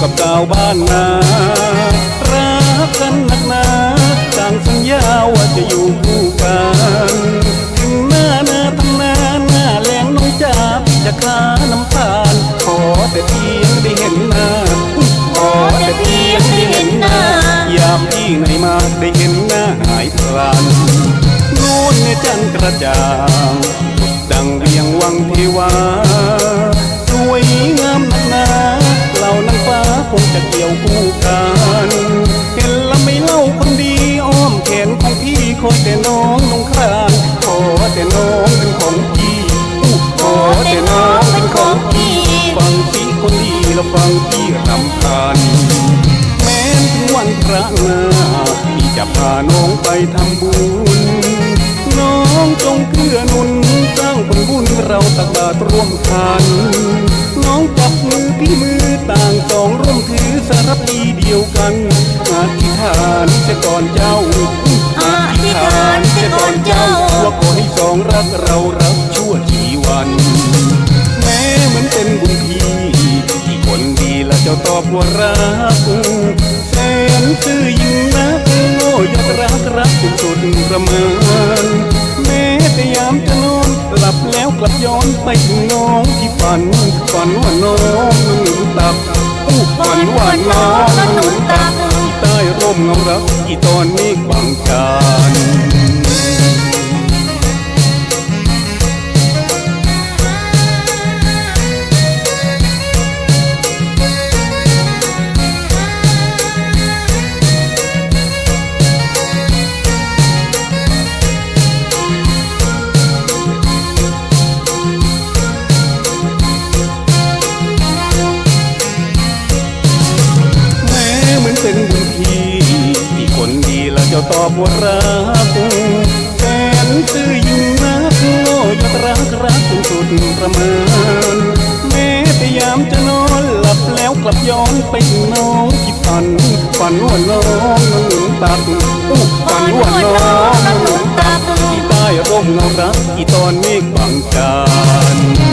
ความสุขสนุกอยู่กับดาวบ้านนารักกันนักหนาต่างสัญญาว่าจะอยู่คู่กันถึงหน้าหน้าทำนาหน้าแรงน้องจ๋าพี่จะคลาน้ำตาลขอแต่เพียงได้เห็นหน้าขอแต่เพียงได้เห็นหน้ายามที่ไหนมาได้เห็นหน้าหายพลันนู่นในจันทร์กระจ่างสุดดังเรียงวังเทวา กี่ยวคู่กันเห็นล้วไม่เล่าคนดีอ้อมแขนของพี่คอยแต่น้องนงครานขอแต่น้องเป็นของพี่ขอแต่น้องเป็นของพี่ฟังสีคนดีแล้วฟังพี่รำคาญแม้ถึงวันพระนาพี่จะพาน้องไปทำบุญ น้องจงเกื้อนุนสร้างผลบุญเราตักบาตรร่วมกันน้องจับมือพี่มือต่างสองร่วม บลีเดียวกันอธิษฐานเสียก่อนเจ้าอธิษฐานเสียก่อนเจ้าว่าขอให้สองรักเรารักชั่วชีวัน แม้มือนเป็นบุญพี่ที่คนดีและเจ้าตอบว่ารักแสนซื่อยิ่งนักโง่ยกรักรักจนสุดประเมินแม้แต่ยามจะนอนหลับแล้วกลับย้อนไปถึงน้องที่ฝันฝันว่าน้องนั้นหนุนตับ ฝันว่าน้องนั้นหนุนตับที่ใต้ร่มเงารักอีตอนนี้บังการ เจ้าตอบว่ารักแสนซื่อยิ่งนักโง่ยกรักรักจนสุดประมินแม้แต่ยามจะนอนหลับแล้วกลับย้อนไปน้องที่ฝันฝันว่าน้องนั้นหนุนตักฝันว่าน้องนั้นหนุนตักที่ใต้ร่มเงารักที่ตอนเมฆบางจาร